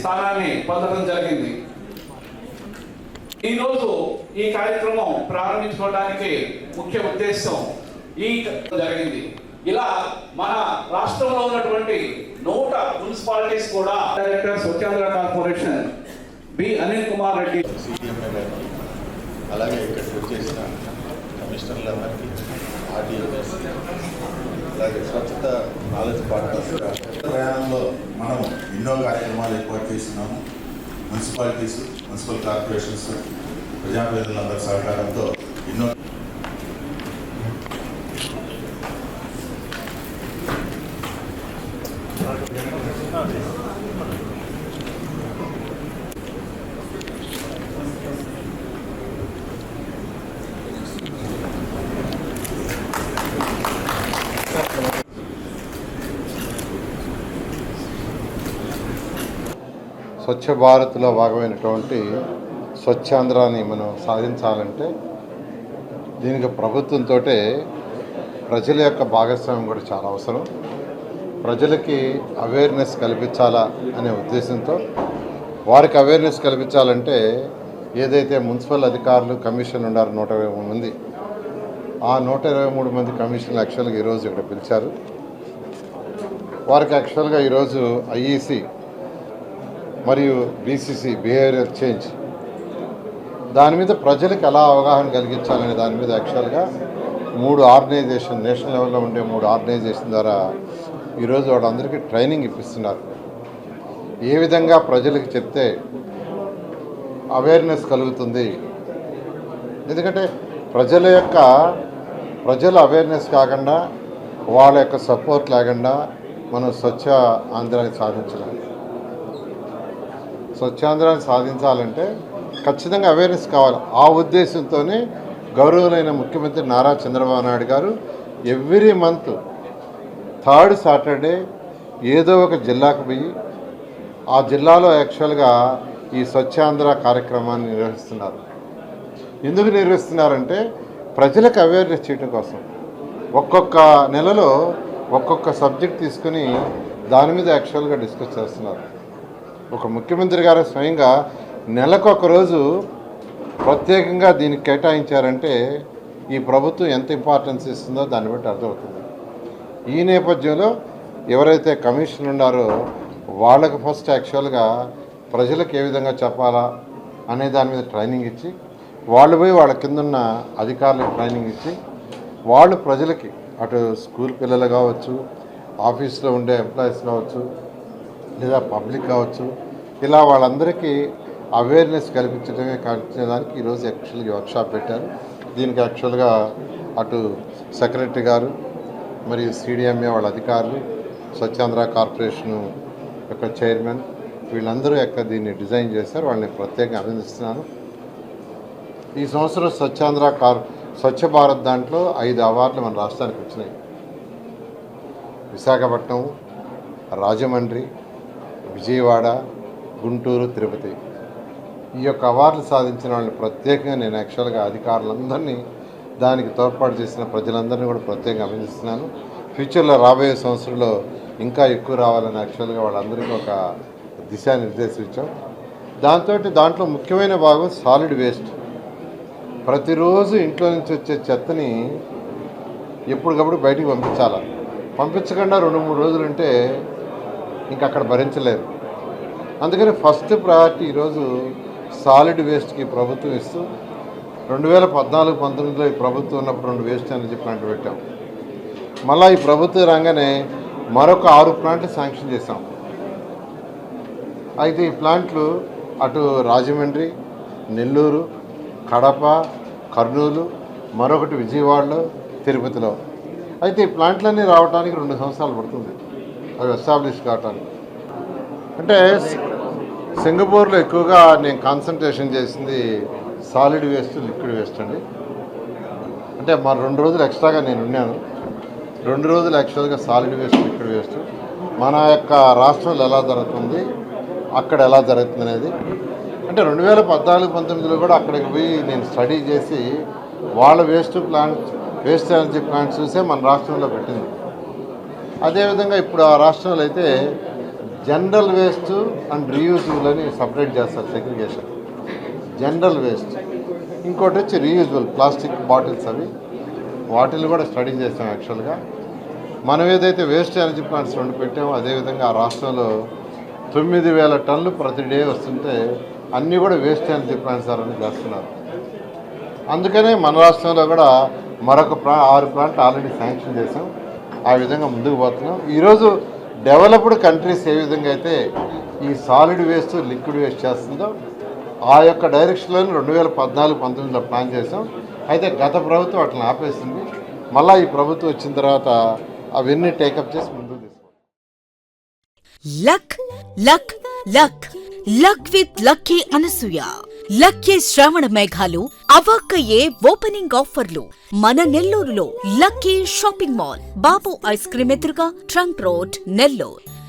స్థానాన్ని పొందడం జరిగింది. ఈరోజు ఈ కార్యక్రమం ప్రారంభించుకోవడానికి ముఖ్య ఉద్దేశం ఈ జరిగింది. ఇలా మన రాష్ట్రంలో ఉన్నటువంటి నూట మున్సిపాలిటీస్ కూడా director Swachhandhra corporation B Anil Kumar Reddy అలాగే ఇక్కడికి వచ్చేసిన కమిషనర్లందరికీ ఆర్డీఓ అలాగే స్వచ్ఛత నాలెడ్జ్ పార్ట్నర్స్గా ప్రయాణంలో మనం ఎన్నో కార్యక్రమాలు ఏర్పాటు చేస్తున్నాము. మున్సిపాలిటీస్ మున్సిపల్ కార్పొరేషన్స్ ప్రజాప్రతినిధులందరి సహకారంతో ఎన్నో స్వచ్ఛ భారత్లో భాగమైనటువంటి స్వచ్ఛాంధ్రాన్ని మనం సాధించాలంటే దీనికి ప్రభుత్వంతో ప్రజల యొక్క భాగస్వామ్యం కూడా చాలా అవసరం. ప్రజలకి అవేర్నెస్ కల్పించాలా అనే ఉద్దేశంతో వారికి అవేర్నెస్ కల్పించాలంటే ఏదైతే మున్సిపల్ అధికారులు కమిషన్ ఉన్నారు నూట ఇరవై మూడు మంది. ఆ నూట ఇరవై మూడు మంది కమిషన్లు యాక్చువల్గా ఈరోజు ఇక్కడ పిలిచారు. వారికి యాక్చువల్గా ఈరోజు ఐఈసి మరియు బీసీసీ బిహేవియర్ చేంజ్ దాని మీద ప్రజలకు ఎలా అవగాహన కలిగించాలనే దాని మీద యాక్చువల్గా మూడు ఆర్గనైజేషన్ నేషనల్ లెవెల్లో ఉండే మూడు ఆర్గనైజేషన్ ద్వారా ఈరోజు వాళ్ళందరికీ ట్రైనింగ్ ఇప్పిస్తున్నారు. ఏ విధంగా ప్రజలకు చెప్తే అవేర్నెస్ కలుగుతుంది? ఎందుకంటే ప్రజల యొక్క ప్రజల అవేర్నెస్ కాకుండా వాళ్ళ యొక్క సపోర్ట్ లేకుండా మనం స్వచ్ఛ ఆంధ్రాన్ని సాధించలేము. స్వచ్ఛాంధ్రాన్ని సాధించాలంటే ఖచ్చితంగా అవేర్నెస్ కావాలి. ఆ ఉద్దేశంతోనే గౌరవులైన ముఖ్యమంత్రి నారా చంద్రబాబు నాయుడు గారు ఎవ్రీ మంత్ థర్డ్ సాటర్డే ఏదో ఒక జిల్లాకు పోయి ఆ జిల్లాలో యాక్చువల్గా ఈ స్వచ్ఛాంధ్ర కార్యక్రమాన్ని నిర్వహిస్తున్నారు. ఎందుకు నిర్వహిస్తున్నారంటే ప్రజలకు అవేర్నెస్ చేయడం కోసం. ఒక్కొక్క నెలలో ఒక్కొక్క సబ్జెక్ట్ తీసుకుని దాని మీద యాక్చువల్గా డిస్కస్ చేస్తున్నారు. ఒక ముఖ్యమంత్రి గారు స్వయంగా నెలకు ఒక రోజు ప్రత్యేకంగా దీనికి కేటాయించారంటే ఈ ప్రభుత్వం ఎంత ఇంపార్టెన్స్ ఇస్తుందో దాన్ని బట్టి అర్థమవుతుంది. ఈ నేపథ్యంలో ఎవరైతే కమిషన్ ఉన్నారో వాళ్ళకు ఫస్ట్ యాక్చువల్గా ప్రజలకు ఏ విధంగా చెప్పాలా అనే దాని మీద ట్రైనింగ్ ఇచ్చి వాళ్ళు పోయి వాళ్ళ కింద ఉన్న అధికారులకు ట్రైనింగ్ ఇచ్చి వాళ్ళు ప్రజలకి అటు స్కూల్ పిల్లలు కావచ్చు ఆఫీస్లో ఉండే ఎంప్లాయీస్ కావచ్చు లేదా పబ్లిక్ కావచ్చు ఇలా వాళ్ళందరికీ అవేర్నెస్ కల్పించడమే కల్పించడానికి ఈరోజు యాక్చువల్గా వర్క్షాప్ పెట్టారు. దీనికి యాక్చువల్గా అటు సెక్రటరీ గారు మరియు సిడిఎంఏ వాళ్ళ అధికారులు స్వచ్ఛాంధ్ర కార్పొరేషను యొక్క చైర్మన్ వీళ్ళందరూ యొక్క దీన్ని డిజైన్ చేశారు వాళ్ళని ప్రత్యేకంగా అభినందిస్తున్నాను. ఈ సంవత్సరం స్వచ్ఛాంధ్ర కార్ స్వచ్ఛ భారత్ దాంట్లో ఐదు అవార్డులు మన రాష్ట్రానికి వచ్చినాయి. విశాఖపట్నం రాజమండ్రి విజయవాడ గుంటూరు తిరుపతి. ఈ యొక్క అవార్డులు సాధించిన వాళ్ళని ప్రత్యేకంగా నేను యాక్చువల్గా అధికారులందరినీ దానికి తోడ్పాటు చేసిన ప్రజలందరినీ కూడా ప్రత్యేకంగా అభినందిస్తున్నాను. ఫ్యూచర్లో రాబోయే సంవత్సరంలో ఇంకా ఎక్కువ రావాలని యాక్చువల్గా వాళ్ళందరికీ ఒక దిశానిర్దేశం ఇచ్చాం దాంతో దాంట్లో ముఖ్యమైన భాగం సాలిడ్ వేస్ట్. ప్రతిరోజు ఇంట్లో నుంచి వచ్చే చెత్తని ఎప్పటికప్పుడు బయటికి పంపించాలి? పంపించకుండా రెండు మూడు రోజులు ఉంటే ఇంక అక్కడ భరించలేరు. అందుకని ఫస్ట్ ప్రయారిటీ ఈరోజు సాలిడ్ వేస్ట్కి ప్రభుత్వం ఇస్తూ రెండు వేల పద్నాలుగు పంతొమ్మిదిలో ఈ ప్రభుత్వం ఉన్నప్పుడు రెండు వేస్ట్ అని చెప్పి ప్లాంట్ పెట్టాం. మళ్ళీ ఈ ప్రభుత్వం రాగానే మరొక ఆరు ప్లాంట్లు శాంక్షన్ చేశాం. అయితే ఈ ప్లాంట్లు అటు రాజమండ్రి నెల్లూరు కడప కర్నూలు మరొకటి విజయవాడలో తిరుపతిలో. అయితే ఈ ప్లాంట్లన్నీ రావడానికి రెండు సంవత్సరాలు పడుతుంది. అవి ఎస్టాబ్లిష్ కావటానికి. అంటే సింగపూర్లో ఎక్కువగా నేను కాన్సన్ట్రేషన్ చేసింది సాలిడ్ వేస్ట్ లిక్విడ్ వేస్ట్ అండి. అంటే మా రెండు రోజులు ఎక్స్ట్రాగా నేను ఉన్నాను. రెండు రోజులు యాక్చువల్గా సాలిడ్ వేస్ట్ లిక్విడ్ వేస్ట్ మన యొక్క రాష్ట్రంలో ఎలా జరుగుతుంది అక్కడ ఎలా జరుగుతుంది అనేది. అంటే రెండు వేల పద్నాలుగు పంతొమ్మిదిలో కూడా అక్కడికి పోయి నేను స్టడీ చేసి వాళ్ళ waste plant waste energy plants చూసే మన రాష్ట్రంలో పెట్టింది. అదేవిధంగా ఇప్పుడు ఆ రాష్ట్రంలో అయితే జనరల్ వేస్ట్ అండ్ రీయూజబుల్ అని సపరేట్ చేస్తారు సెగ్రిగేషన్ జనరల్ వేస్ట్. ఇంకోటి వచ్చి రీయూజబుల్ ప్లాస్టిక్ బాటిల్స్ అవి. వాటిని కూడా స్టడీ చేస్తాం యాక్చువల్గా. మనం ఏదైతే వేస్ట్ ఎనర్జీ ప్లాంట్స్ రెండు పెట్టామో అదేవిధంగా ఆ రాష్ట్రంలో తొమ్మిది వేల టన్నులు ప్రతి డే వస్తుంటే అన్నీ కూడా వేస్ట్ ఎనర్జీ ప్లాంట్స్ అని చేస్తున్నారు. అందుకనే మన రాష్ట్రంలో కూడా మరొక ప్లా ఆరు ప్లాంట్ ఆల్రెడీ శాంక్షన్ చేసాం ఆ విధంగా ముందుకు పోతున్నాం. ఈరోజు డెవలప్డ్ కంట్రీస్ ఏ విధంగా అయితే ఈ సాలిడ్ వేస్ట్ లిక్విడ్ వేస్ట్ చేస్తుందో ఆ యొక్క డైరెక్షన్లోనే రెండు వేల పద్నాలుగు పంతొమ్మిదిలో ప్లాన్ చేసాం అయితే గత ప్రభుత్వం అట్లా ఆపేసింది. మళ్ళీ ఈ ప్రభుత్వం వచ్చిన తర్వాత అవన్నీ టేకప్ చేసి ముందుకు తీసుకోవాలి luck luck luck luck with lucky Anasuya. Lucky శ్రావణ మేఘాలు అవాక్కయ్యే ఓపెనింగ్ ఆఫర్లు. మన నెల్లూరులో lucky shopping mall. Babu ice cream ఎదురుగా ట్రంక్ రోడ్ నెల్లూరు.